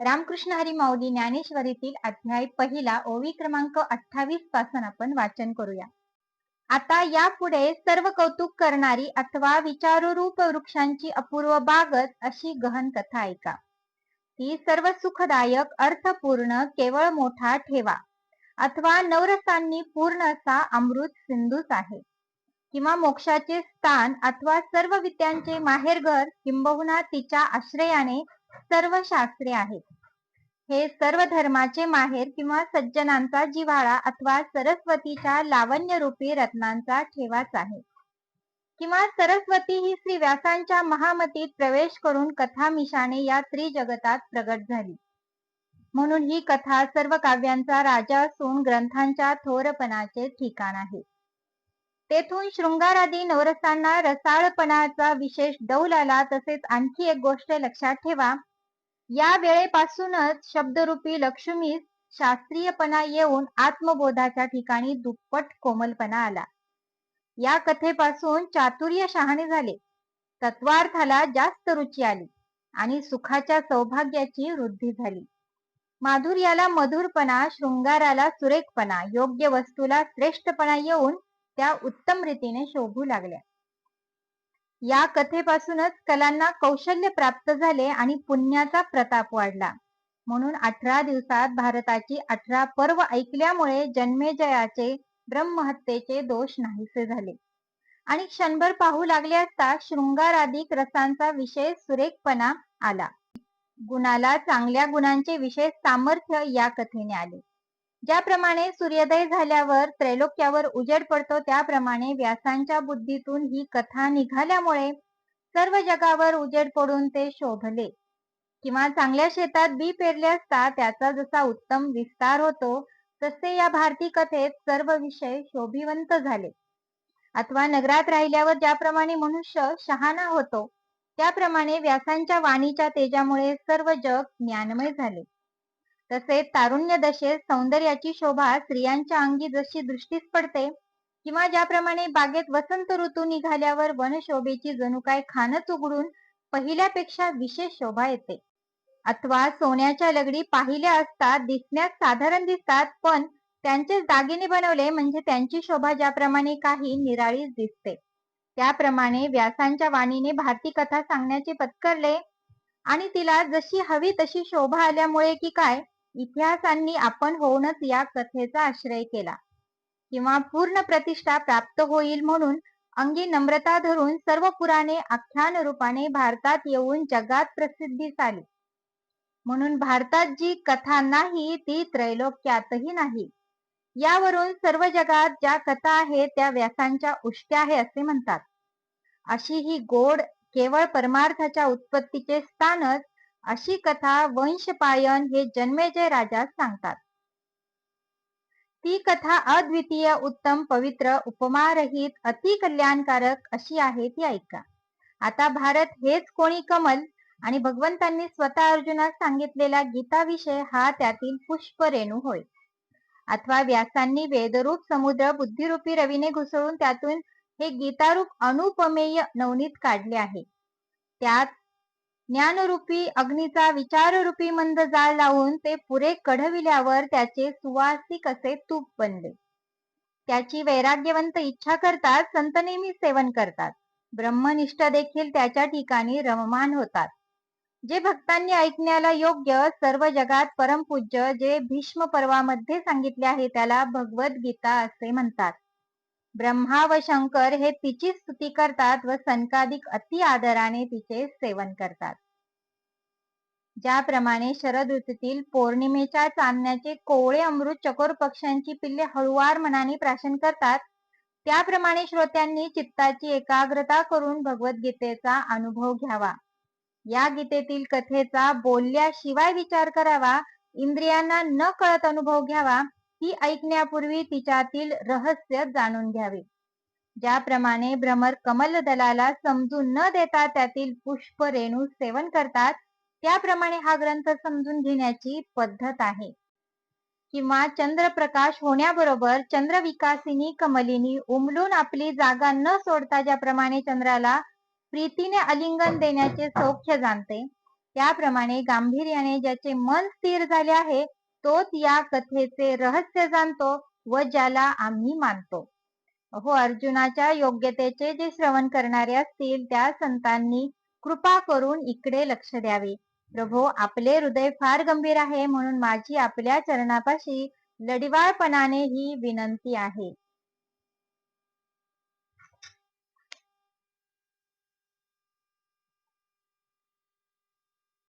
रामकृष्ण हरी माऊली ज्ञानेश्वरीतील अध्याय पहिला ओवी क्रमांक अठ्ठावीसपासून आपण वाचन करूया. आता यापुढे सर्व कौतुक करणारी अथवा विचारूरूप वृक्षांची अपूर्व बागत अशी गहन कथा ऐका. ती सर्व सुखदायक अर्थपूर्ण केवळ मोठा ठेवा. अथवा नवरसांनी पूर्ण असा अमृत सिंधूच आहे. किंवा मोक्षाचे स्थान अथवा सर्व विद्यांचे माहेरघर किंबहुना तिच्या आश्रयाने सर्व शास्त्रे आहेत. हे सर्व धर्माचे माहेर किंवा सज्जनांचा जिव्हाळा अथवा सरस्वतीच्या लावण्य रूपी रत्नांचा ठेवाच आहे. किंवा सरस्वती ही श्री व्यासांच्या महामतीत प्रवेश करून कथा मिशाने या त्रिजगतात प्रगट झाली. म्हणून ही कथा सर्व काव्यांचा राजा असून ग्रंथांच्या थोरपणाचे ठिकाण आहे. तेथून शृंगारादी नवरसांना रसाळपणाचा विशेष डौल आला तसेच आणखी एक गोष्ट लक्षात ठेवा. या वेळेपासूनच शब्दरूपी लक्ष्मीस शास्त्रीयपणा येऊन आत्मबोधाच्या ठिकाणी दुप्पट कोमलपणा आला. या कथेपासून चातुर्य शहाणे झाले. तत्वार्थाला जास्त रुची आली आणि सुखाच्या सौभाग्याची वृद्धी झाली. माधुर्याला मधुरपणा शृंगाराला सुरेखपणा योग्य वस्तूला श्रेष्ठपणा येऊन त्या उत्तम रीतीने शोभू लागल्या. या कथेपासूनच कलांना कौशल्य प्राप्त झाले आणि पुण्याचा प्रताप वाढला. म्हणून अठरा दिवसात भारताची अठरा पर्व ऐकल्यामुळे जन्मेजयाचे ब्रह्महत्येचे दोष नाहीसे झाले. आणि क्षणभर पाहू लागले असता शृंगाराधिक रसांचा विशेष सुरेखपणा आला. गुणाला चांगल्या गुणांचे विशेष सामर्थ्य या कथेने आले. ज्याप्रमाणे सूर्योदय झाल्यावर त्रैलोक्यावर उजेड पडतो त्याप्रमाणे व्यासांच्या बुद्धीतून ही कथा निघाल्यामुळे सर्व जगावर उजेड पडून ते शोभले. किंवा चांगल्या शेतात बी पेरले असता त्याचा जसा उत्तम विस्तार होतो तसे या भारती कथेत सर्व विषय शोभिवंत झाले. अथवा नगरात राहिल्यावर ज्याप्रमाणे मनुष्य शहाणा होतो त्याप्रमाणे व्यासांच्या वाणीच्या तेजामुळे सर्व जग ज्ञानमय झाले. तसेच तारुण्य दशेत सौंदर्याची शोभा स्त्रियांच्या अंगी जशी दृष्टीस पडते किंवा ज्याप्रमाणे बागेत वसंत ऋतू निघाल्यावर वनशोभेची जणू काय खानच उघडून पहिल्यापेक्षा विशेष शोभा येते. अथवा सोन्याच्या लगडी पाहिल्या असता दिसण्यास साधारण दिसतात पण त्यांचेच दागिने बनवले म्हणजे त्यांची शोभा ज्याप्रमाणे काही निराळीच दिसते. त्याप्रमाणे व्यासांच्या वाणीने भारती कथा सांगण्याचे पत्करले आणि तिला जशी हवी तशी शोभा आल्यामुळे की काय इतिहासांनी आपण होऊनच या कथेचा आश्रय केला. किंवा पूर्ण प्रतिष्ठा प्राप्त होईल म्हणून अंगी नम्रता धरून सर्व पुराणे आख्यान रूपाने भारतात येऊन जगात प्रसिद्धी आली म्हणून भारतात जी कथा नाही ती त्रैलोक्यातही नाही. यावरून सर्व जगात ज्या कथा आहेत त्या व्यासांच्या उष्ट्या आहे असे म्हणतात. अशी ही गोड केवळ परमार्थाच्या उत्पत्तीचे स्थानच अशी कथा वंशपायन हे जन्मेजय राजा सांगतात. ती कथा अद्वितीय उत्तम पवित्र उपमारहित अति कल्याणकारक अशी आहे ती ऐका. आता भारत हेच कोणी कमल आणि भगवंतांनी स्वतः अर्जुनास सांगितलेला गीताविषय हा त्यातील पुष्प रेणू होय. अथवा व्यासांनी वेदरूप समुद्र बुद्धिरूपी रवीने घुसळून त्यातून हे गीतारूप अनुपमेय नवनीत काढले आहे. त्यात ज्ञानरूपी अग्नीचा विचाररूपी मंद जाळ लावून ते पुरे कढविल्यावर त्याचे सुवासिक असे तूप बनले. त्याची वैराग्यवंत इच्छा करतात संत नेहमी सेवन करतात. ब्रह्मनिष्ठ देखील त्याच्या ठिकाणी रममान होतात. जे भक्तांनी ऐकण्याला योग्य सर्व जगात परमपूज्य जे भीष्म पर्वामध्ये सांगितले आहे त्याला भगवद्गीता असे म्हणतात. ब्रह्मा व शंकर हे तिची स्तुती करतात व संकाधिक अति आदराने तिचे सेवन करतात. ज्याप्रमाणे शरद ऋतूतील पौर्णिमेच्या चांदण्याचे कोवळे अमृत चकोर पक्ष्यांची पिल्ले हळुवार मनाने प्राशन करतात त्याप्रमाणे श्रोत्यांनी चित्ताची एकाग्रता करून भगवद्गीतेचा अनुभव घ्यावा. या गीतेतील कथेचा बोलल्याशिवाय विचार करावा इंद्रियांना न कळत अनुभव घ्यावा ती ऐकण्यापूर्वी तिच्यातील रहस्य जाणून घ्यावे. ज्याप्रमाणे भ्रमर कमल दलाला समजून न देता त्यातील पुष्प रेणू सेवन करतात त्याप्रमाणे हा ग्रंथ समजून घेण्याची पद्धत आहे. किंवा चंद्रप्रकाश होण्याबरोबर चंद्रविकासिनी कमलिनी उमलून आपली जागा न सोडता ज्याप्रमाणे चंद्राला प्रीतीने अलिंगन देण्याचे सौख्य जाणते त्याप्रमाणे गांभीर्याने ज्याचे मन स्थिर झाले आहे तोच या कथेचे रहस्य जाणतो व ज्याला आम्ही मानतो. हो अर्जुनाच्या योग्यतेचे जे श्रवण करणारे असतील त्या संतांनी कृपा करून इकडे लक्ष द्यावे. प्रभो आपले हृदय फार गंभीर आहे म्हणून माझी आपल्या चरणापाशी लढिवाळपणाने ही विनंती आहे.